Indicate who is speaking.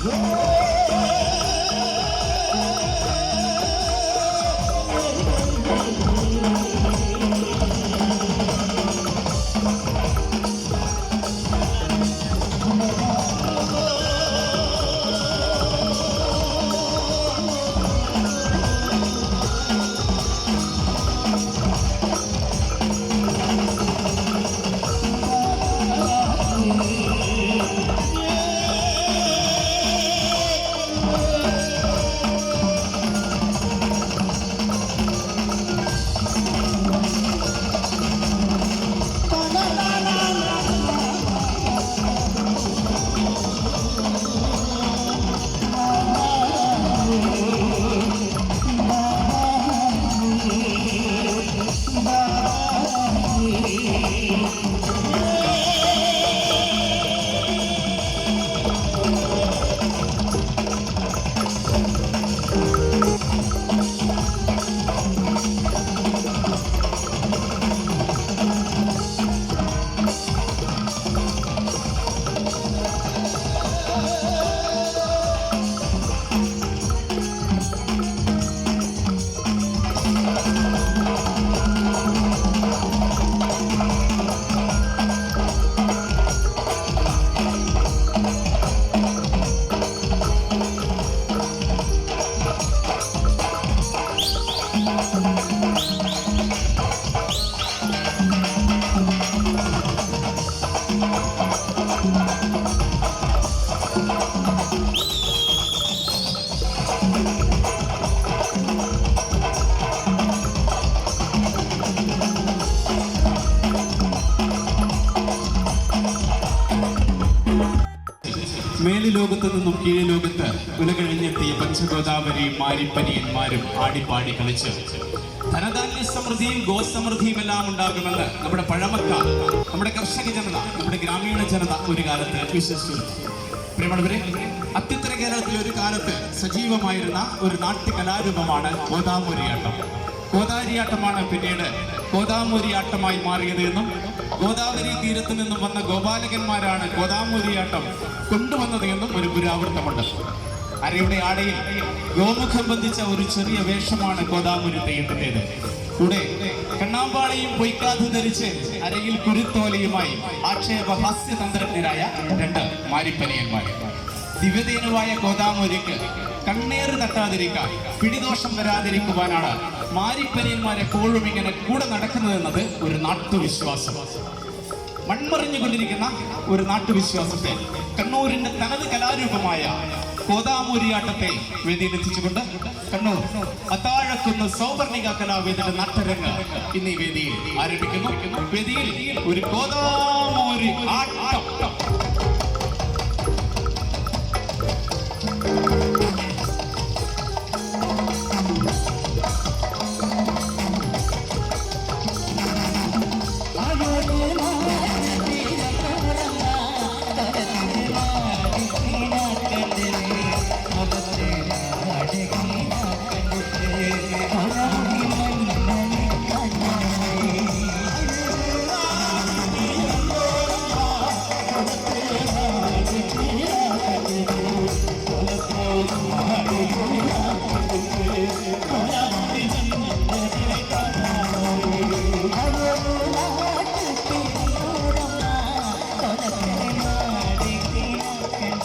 Speaker 1: Whoa! മേലുലോകത്ത് നിന്നും കീഴ് കീഴുലോകത്ത് ഉലകഴിഞ്ഞെത്തിയ പഞ്ചഗോദാവരി മാരിപ്പനിയന്മാരും ആടിപ്പാടി കളിച്ച് ധനധാന്യ സമൃദ്ധിയും ഗോസമൃദ്ധിയും എല്ലാം ഉണ്ടാകുമെന്ന് നമ്മുടെ പഴമക്കാർ നമ്മുടെ കർഷക ജനത നമ്മുടെ ഗ്രാമീണ ജനത ഒരു കാലത്ത് വിശ്വസിച്ചു അത്യുത്തര കേരളത്തിൽ ഒരു കാലത്ത് സജീവമായിരുന്ന ഒരു നാട്യ കലാരൂപമാണ് ഗോദാമൂരിയാട്ടം ഗോദാരിയാട്ടമാണ് പിന്നീട് ഗോദാമൂരിയാട്ടമായി മാറിയത് എന്നും ഗോദാവരി തീരത്ത് നിന്നും വന്ന ഗോപാലകന്മാരാണ് ഗോദാമൂരിയാട്ടം കൊണ്ടുവന്നത് എന്നും ഒരു പുരാവൃത്തമുണ്ട്. അരയുടെ ആടയിൽ ഗോമുഖം ബന്ധിച്ച ഒരു ചെറിയ വേഷമാണ് ഗോദാമുരി തെയ്യത്തിന്റെത്. കൂടെ കണ്ണാമ്പാളിയും പൊയ്ക്കാത് ധരിച്ച് അരയിൽ കുരുത്തോലയുമായി ആക്ഷേപ ഹാസ്യതന്ത്രജ്ഞരായ രണ്ട് മാരിപ്പനിയന്മാർ. ദിവ്യതേനുവായ ഗോദാമൂരിക്ക് കണ്ണേറ് തട്ടാതിരിക്കാൻ പിടിദോഷം വരാതിരിക്കുവാനാണ് മാരിപ്പനിയന്മാർ എപ്പോഴും ഇങ്ങനെ കൂടെ നടക്കുന്നതെന്നത് ഒരു നാട്ടുവിശ്വാസം. മൺമറിഞ്ഞുകൊണ്ടിരിക്കുന്ന ഒരു നാട്ടുവിശ്വാസത്തെ കണ്ണൂരിന്റെ തനത് കലാരൂപമായ കോതാമൂരിയാട്ടത്തെ വേദിയിലെത്തിച്ചുകൊണ്ട് കണ്ണൂർ അത്താഴക്കുന്ന സൗവർണിക കലാവേദിയുടെ നാട്ടരങ്ങ് ഇന്ന് ഈ വേദിയിൽ ആരംഭിക്കുന്നു. വേദിയിൽ ഒരു കോതാമൂരി ആട്ടം.